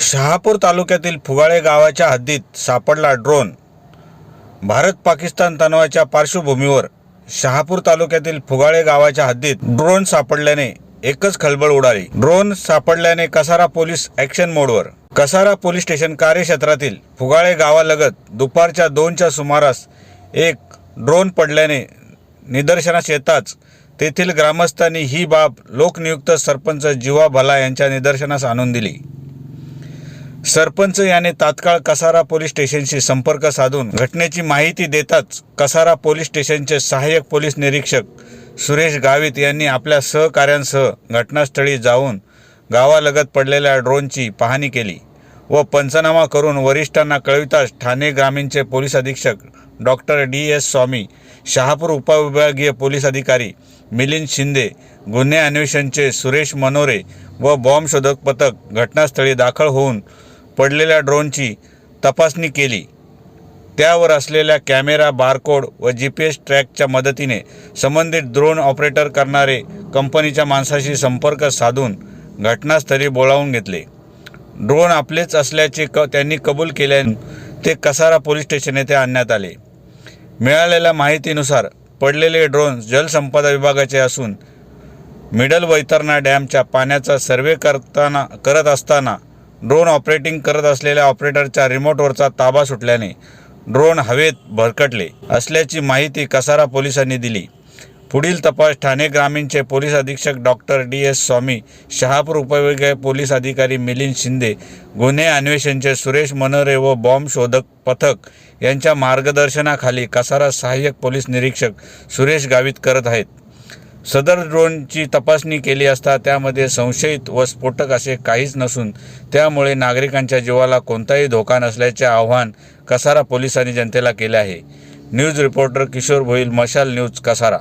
शहापूर तालुक्यातील फुगाळे गावाच्या हद्दीत सापडला ड्रोन. भारत पाकिस्तान तणावाच्या पार्श्वभूमीवर शहापूर तालुक्यातील फुगाळे गावाच्या हद्दीत ड्रोन सापडल्याने एकच खळबळ उडाली. ड्रोन सापडल्याने कसारा पोलीस ॲक्शन मोडवर. कसारा पोलीस स्टेशन कार्यक्षेत्रातील फुगाळे गावालगत दुपारच्या दोनच्या सुमारास एक ड्रोन पडल्याने निदर्शनास येताच तेथील ग्रामस्थांनी ही बाब लोकनियुक्त सरपंच जीवा भला यांच्या निदर्शनास आणून दिली. सरपंच याने तात्काळ कसारा पोलीस स्टेशनशी संपर्क साधून घटनेची माहिती देताच कसारा पोलीस स्टेशनचे सहाय्यक पोलीस निरीक्षक सुरेश गावित यांनी आपल्या सहकाऱ्यांसह घटनास्थळी जाऊन गावालगत पडलेल्या ड्रोनची पाहणी केली व पंचनामा करून वरिष्ठांना कळविताच ठाणे ग्रामीणचे पोलीस अधीक्षक doctor D S Swami Shahapur उपविभागीय पोलीस अधिकारी मिलिंद शिंदे गुन्हे अन्वेषणचे सुरेश मनोरे व बॉम्ब शोधक पथक घटनास्थळी दाखल होऊन पडलेल्या ड्रोनची तपासणी केली. त्यावर असलेल्या कॅमेरा बारकोड व जी पी एस ट्रॅकच्या मदतीने संबंधित ड्रोन ऑपरेटर करणारे कंपनीच्या माणसाशी संपर्क साधून घटनास्थळी बोलावून घेतले. ड्रोन आपलेच असल्याचे क त्यांनी कबूल केल्याने ते कसारा पोलीस स्टेशन येथे आणण्यात आले. मिळालेल्या माहितीनुसार पडलेले ड्रोन जलसंपदा विभागाचे असून मिडल वैतरणा डॅमच्या पाण्याचा सर्वे करताना करत असताना ड्रोन ऑपरेटिंग करत असलेल्या ऑपरेटरच्या रिमोटवरचा ताबा सुटल्याने ड्रोन हवेत भरकटले असल्याची माहिती कसारा पोलिसांनी दिली. पुढील तपास ठाणे ग्रामीणचे पोलीस अधीक्षक doctor D S Swami Shahapur उपविभागीय पोलीस अधिकारी मिलिंद शिंदे गुन्हे अन्वेषणचे सुरेश मनोरे व बॉम्ब शोधक पथक यांच्या मार्गदर्शनाखाली कसारा सहाय्यक पोलीस निरीक्षक सुरेश गावित करत आहेत. सदर ड्रोनची तपासणी केली असता त्यामध्ये संशयित व स्फोटक असे काहीच नसून त्यामुळे नागरिकांच्या जीवाला कोणताही धोका नसल्याचे आव्हान कसारा पोलिसांनी जनतेला केले आहे. न्यूज रिपोर्टर किशोर भोईल मशाल न्यूज कसारा.